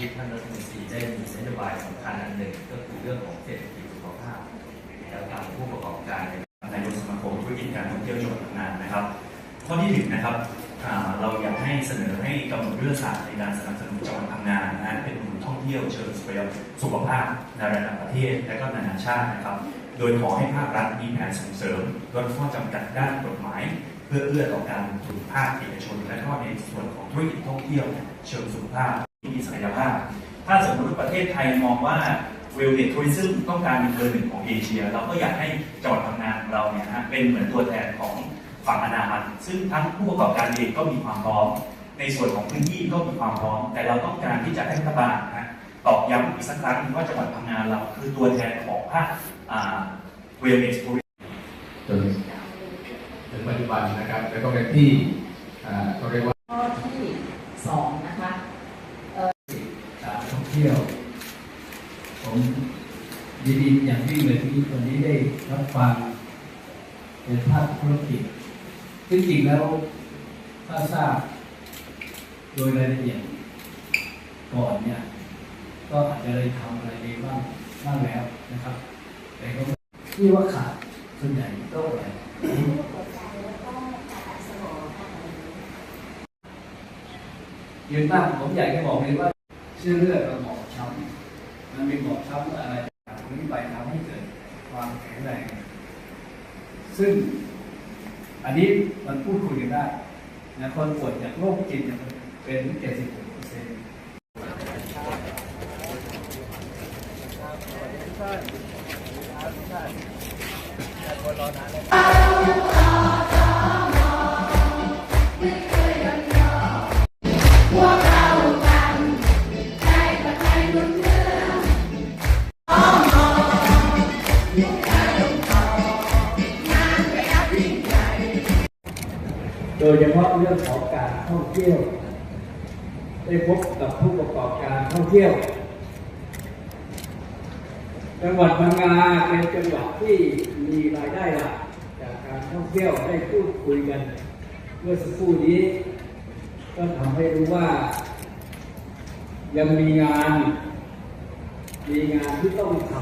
ที่ท่านรัฐมนตรีได้มีนโยบายสำคัญอันหนึ่งก็คือเรื่องของเศรษฐกิจสุขภาพ แล้วทางผู้ประกอบการในนายกสมาคมธุรกิจการท่องเที่ยวจังหวัดพังงานนะครับ ข้อที่หนึ่งนะครับเราอยากให้เสนอให้กำหนดเรื่องศาสตร์ในการสนับสนุนจังหวัดพังงานนะเป็นกลุ่มท่องเที่ยวเชิงสุขภาพในระดับประเทศและก็นานาชาตินะครับ โดยขอให้ภาครัฐมีแผนส่งเสริมลดข้อจำกัดด้านกฎหมายเพื่อเอื้อต่อการลงทุนภาคเอกชน และก็ในส่วนของธุรกิจท่องเที่ยวเชิงสุขภาพ ที่มีศักยภาพ ถ้าสมมติประเทศไทยมองว่าเวลเนทัวริซึมต้องการเป็นเบอร์หนึ่งของเอเชีย เราก็อยากให้จังหวัดพังงานของเราเนี่ยฮะเป็นเหมือนตัวแทนของฝั่งอนามันซึ่งทั้งผู้ประกอบการเองก็มีความพร้อม ในส่วนของพื้นที่ก็มีความพร้อม แต่เราต้องการที่จะให้รัฐบาลนะฮะตอกย้ำอีกสักครั้งว่าจังหวัดพังงานเราคือตัวแทนของภาคเวลเนทัวริจนถึงปัจจุบันนะครับแล้วก็เป็นที่อ่าเขาเรียกว่า ข้อที่สองนะคะ การท่อง เที่ยว ผมยินดีอย่างยิ่งเลยที่วันนี้ได้รับฟังเป็นภาคธุรกิจซึ่งจริงแล้วถ้าทราบโดยรายละเอียดก่อนเนี่ย ก็อาจจะได้ทำอะไรไปบ้างบ้างแล้วนะครับ แต่ก็ที่ว่าขาดส่วนใหญ่โรคอะไรยืนตั้งผมอยากจะบอกเลยว่า เชื่อเลือดกับหมอกช้ำมันมีหมอกช้ำอะไรจากตรงนี้ไปทำให้เกิดความแข็งแรง ซึ่งอันนี้มันพูดคุยกันได้นะคนป่วยจากโรคจิตเนี่ยมันเป็นถึงเจ็ดสิบเปอร์เซ็นต์โด ยเฉพาะเรื่องของการท่องเที่ยว ได้พบกับผู้ประกอบการท่องเที่ยว จังหวัดพังงาเป็นจังหวัดที่มีรายได้หลักจากการท่องเที่ยวได้พูดคุยกันเมื่อสักครู่นี้ ก็ทำให้รู้ว่า ยังมีงาน มีงานที่ต้องท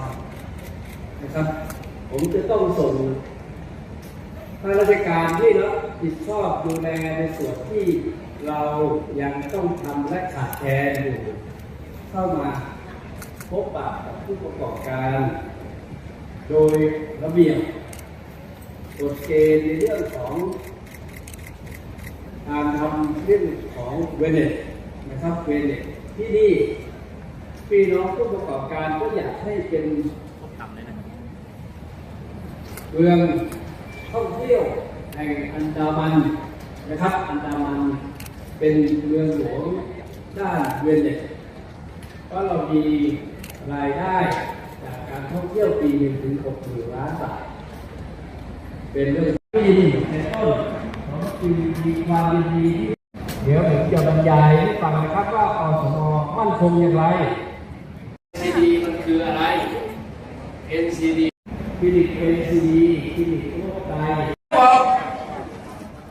ำนะครับ ผมจะต้องส่ง ข้าราชการที่รับผิดชอบดูแลในส่วนที่เรายังต้องทำและขาดแคลนอยู่เข้ามาพบปะกับผู้ประกอบการ โดยระเบียบกฎเกณฑ์ในเรื่องของการทำเรื่องของเวเนตนะครับเวเนตที่นี่พี่น้องผู้ประกอบการก็อยากให้เป็นเมือง ท่องเที่ยวแห่งอันดามันนะครับ อันดามันเป็นเมืองหลวงด้านเวียนเน็ตก็เรามีรายได้จากการท่องเที่ยวปีหนึ่งถึงหกหมื่นล้านบาทเป็นเรื่องปีในต้นของปีมีความดีที่เดี๋ยวผมจะบรรยายให้ฟังนะครับว่าอสมมั่นคงอย่างไร NCD มันคืออะไร NCD คลินิก NCD คลินิกโรคไตบอก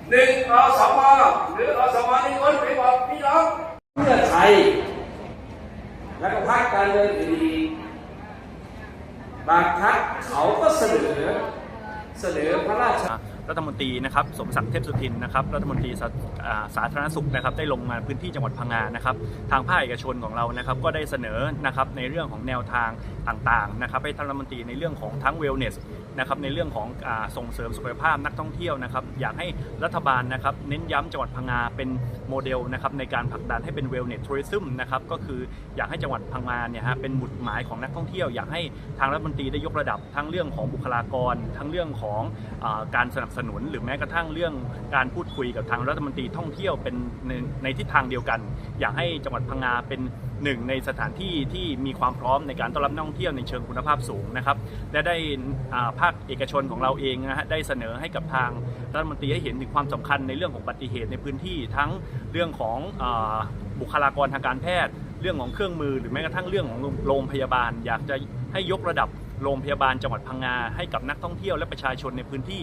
หนึ่งอสมหรืออสมหนึ่งคนไปบอกพี่น้อง เพื่อไทย และก็พรรคการเมืองอื่นๆ บางพรรคเขาก็เสนอเสนอพระราช รัฐมนตรีนะครับสมศักดิ์เทพสุทินนะครับรัฐมนตรีสาสาธารณสุขนะครับได้ลงมาพื้นที่จังหวัดพังงานะครับทางภาคเอกชนของเรานะครับก็ได้เสนอนะครับในเรื่องของแนวทางต่างๆนะครับให้ท่านรัฐมนตรีในเรื่องของทั้งเวลเนสนะครับในเรื่องของอส่งเสริมสุขภาพนักท่องเที่ยวนะครับอยากให้รัฐบาลนะครับเน้นย้ำจังหวัดพังงาเป็นโมเดลนะครับในการผลักดันให้เป็นเวลเนสทัวริซึมนะครับก็คืออยากให้จังหวัดพังงาเนี่ยฮะเป็นหมุดหมายของนักท่องเที่ยว อยากให้ทางรัฐมนตรีได้ยกระดับทั้งเรื่องของบุคลากร ทั้งเรื่องของอการสนับสนุน หรือแม้กระทั่งเรื่องการพูดคุยกับทางรัฐมนตรีท่องเที่ยวเป็นในในทิศทางเดียวกัน อยากให้จังหวัดพังงาเป็นหนึ่งในสถานที่ที่มีความพร้อมในการต้อนรับนักท่องเที่ยวในเชิงคุณภาพสูงนะครับและได้ภาคเอกชนของเราเองนะฮะได้เสนอให้กับทางรัฐมนตรีให้เห็นถึงความสำคัญในเรื่องของอุบัติเหตุในพื้นที่ทั้งเรื่องของอบุคลากรทางการแพทย์ เรื่องของเครื่องมือ หรือแม้กระทั่งเรื่องของโรงพยาบาล อยากจะให้ยกระดับโรงพยาบาลจังหวัดพังงาให้กับนักท่องเที่ยวและประชาชนในพื้นที่